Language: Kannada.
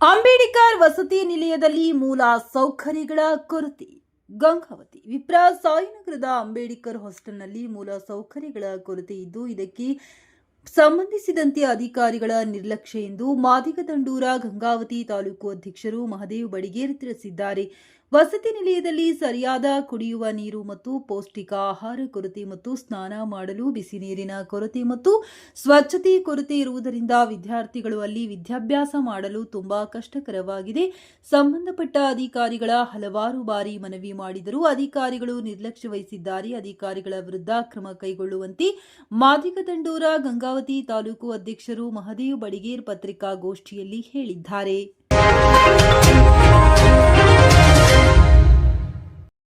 ಅಂಬೇಡ್ಕರ್ ವಸತಿ ನಿಲಯದಲ್ಲಿ ಮೂಲ ಸೌಕರ್ಯಗಳ ಕೊರತೆ. ಗಂಗಾವತಿ, ವಿಪ್ರ, ಸಾಯಿನಗರದ ಅಂಬೇಡ್ಕರ್ ಹಾಸ್ಟೆಲ್ನಲ್ಲಿ ಮೂಲ ಸೌಕರ್ಯಗಳ ಕೊರತೆ ಇದ್ದು, ಇದಕ್ಕೆ ಸಂಬಂಧಿಸಿದಂತೆ ಅಧಿಕಾರಿಗಳ ನಿರ್ಲಕ್ಷ್ಯ ಎಂದು ಮಾದಿಗದಂಡೂರ ಗಂಗಾವತಿ ತಾಲೂಕು ಅಧ್ಯಕ್ಷರು ಮಹದೇವ್ ಬಡಿಗೇರಿ ತಿಳಿಸಿದ್ದಾರೆ. ವಸತಿ ನಿಲಯದಲ್ಲಿ ಸರಿಯಾದ ಕುಡಿಯುವ ನೀರು ಮತ್ತು ಪೌಷ್ಟಿಕ ಆಹಾರ ಕೊರತೆ ಮತ್ತು ಸ್ನಾನ ಮಾಡಲು ಬಿಸಿ ನೀರಿನ ಕೊರತೆ ಮತ್ತು ಸ್ವಚ್ಛತೆ ಕೊರತೆ ಇರುವುದರಿಂದ ವಿದ್ಯಾರ್ಥಿಗಳು ಅಲ್ಲಿ ವಿದ್ಯಾಭ್ಯಾಸ ಮಾಡಲು ತುಂಬಾ ಕಷ್ಟಕರವಾಗಿದೆ. ಸಂಬಂಧಪಟ್ಟ ಅಧಿಕಾರಿಗಳ ಹಲವಾರು ಬಾರಿ ಮನವಿ ಮಾಡಿದರೂ ಅಧಿಕಾರಿಗಳು ನಿರ್ಲಕ್ಷ್ಯ ವಹಿಸಿದ್ದಾರೆ. ಅಧಿಕಾರಿಗಳ ವಿರುದ್ಧ ಕ್ರಮ ಕೈಗೊಳ್ಳುವಂತೆ ಮಾದಿಗದಂಡೂರ ಗಂಗಾವತಿ ತಾಲೂಕು ಅಧ್ಯಕ್ಷರು ಮಹದೇವ್ ಬಡಿಗೇರ್ ಪತ್ರಿಕಾಗೋಷ್ಠಿಯಲ್ಲಿ ಹೇಳಿದ್ದಾರೆ.